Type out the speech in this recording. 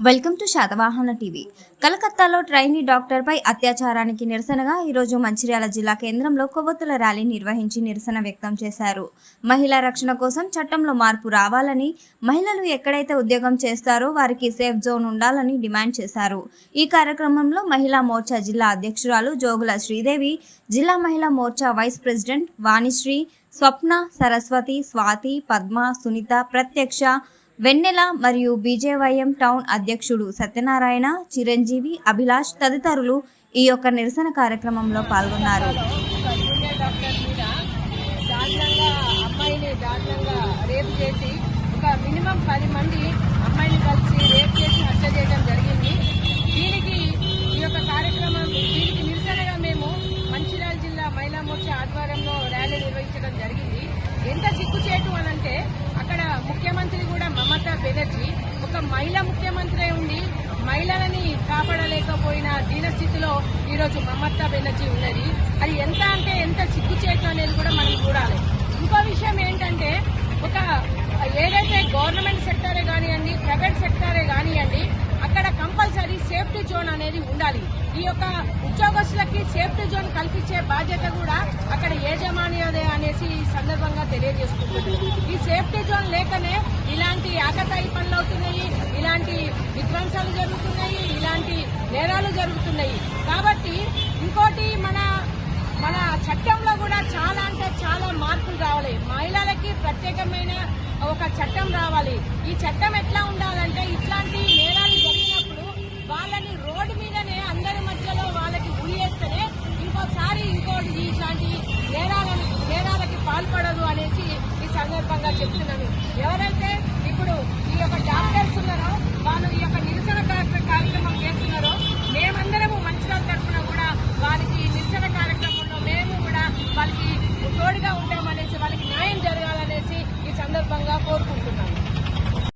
Welcome to Satavahana TV. కలకత్తాలో trainee డాక్టర్పై అత్యాచారానికి నిరసనగా ఈరోజు మంచిర్యాల జిల్లా కేంద్రంలో కొవ్వొత్తుల ర్యాలీ నిర్వహించి నిరసన వ్యక్తం చేశారు. మహిళా రక్షణ కోసం చట్టంలో మార్పు రావాలని మహిళలు ఎక్కడైతే ఉద్యోగం చేస్తారో వారికి సేఫ్ జోన్ ఉండాలని డిమాండ్ చేశారు. ఈ కార్యక్రమంలో మహిళా మోర్చా జిల్లా అధ్యక్షురాలు జోగుల శ్రీదేవి జిల్లా మహిళా మోర్చా వైస్ ప్రెసిడెంట్ వాణిశ్రీ స్వప్న సరస్వతి స్వాతి పద్మ సునీత ప్రత్యక్ష వెన్నెల మరియు బీజేవైఎం టౌన్ అధ్యక్షుడు సత్యనారాయణ చిరంజీవి అభిలాష్ తదితరులు ఈ యొక్క నిరసన కార్యక్రమంలో పాల్గొన్నారు. ఒక డాక్టర్ మీద దారుణంగా అమ్మాయిని రేప్ చేసి ఒక మినిమం పది మంది అమ్మాయిని కలిసి రేప్ చేసి హత్య చేయడం జరిగింది. దీనికి ఈ యొక్క కార్యక్రమం దీనికి నిరసనగా మేము మంచిర్యాల జిల్లా మహిళా మోర్చా ఆధ్వర్యంలో ర్యాలీ నిర్వహించడం జరిగింది ఎంత సిగ్గుచేటు అని అంటే అక్కడ ముఖ్యమంత్రి కూడా మమతా బెనర్జీ ఒక మహిళా ముఖ్యమంత్రి ఉండి మహిళలని కాపాడలేకపోయిన దీనస్థితిలో ఈరోజు మమతా బెనర్జీ ఉన్నది. అది ఎంత అంటే ఎంత సిగ్గుచేటు అనేది కూడా మనం చూడాలి. ఇంకో విషయం ఏంటంటే ఒక ఏదైతే గవర్నమెంట్ సెక్టారే కానివ్వండి ప్రైవేట్ సెక్టారే కానివ్వండి అక్కడ కంపల్సరీ సేఫ్టీ జోన్ అనేది ఉండాలి. ఈ యొక్క ఉద్యోగస్తులకి సేఫ్టీ జోన్ కల్పించే బాధ్యత కూడా అక్కడ యాజమాన్యదే అనేసి ఈ సందర్భంగా తెలియజేసుకుంటుంది ఈ సేఫ్టీ జోన్ లేకనే ఇలాంటి ఆకతాయి పనులు అవుతున్నాయి ఇలాంటి విధ్వంసాలు జరుగుతున్నాయి ఇలాంటి నేరాలు జరుగుతున్నాయి. కాబట్టి ఇంకోటి మన మన చట్టంలో కూడా చాలా అంటే చాలా మార్పులు రావాలి. మహిళలకి ప్రత్యేకమైన ఒక చట్టం రావాలి. ఈ చట్టం ఎట్లా ఉండాలంటే ఇట్లాంటి నేరాలు జరిగినప్పుడు వాళ్ళని రోడ్డు మీదనే అందరి మధ్యలో వాళ్ళకి ఉరియేస్తేనే ఇంకోసారి ఇంకోటి ఇట్లాంటి నేరాలను నేరాలకి పాల్పడదు అనేసి ఈ సందర్భంగా చెప్తున్నాను ఎవరైతే ఇప్పుడు ఈ యొక్క డాక్టర్స్ ఉన్నారో వాళ్ళు ఈ యొక్క నిరసన కార్యక్రమం చేస్తున్నారో మేమందరము మంచిగా తరఫున కూడా వారికి నిరసన కార్యక్రమంలో మేము కూడా వాళ్ళకి తోడుగా ఉంటామనేసి వాళ్ళకి న్యాయం జరగాలనేసి ఈ సందర్భంగా కోరుకుంటున్నాను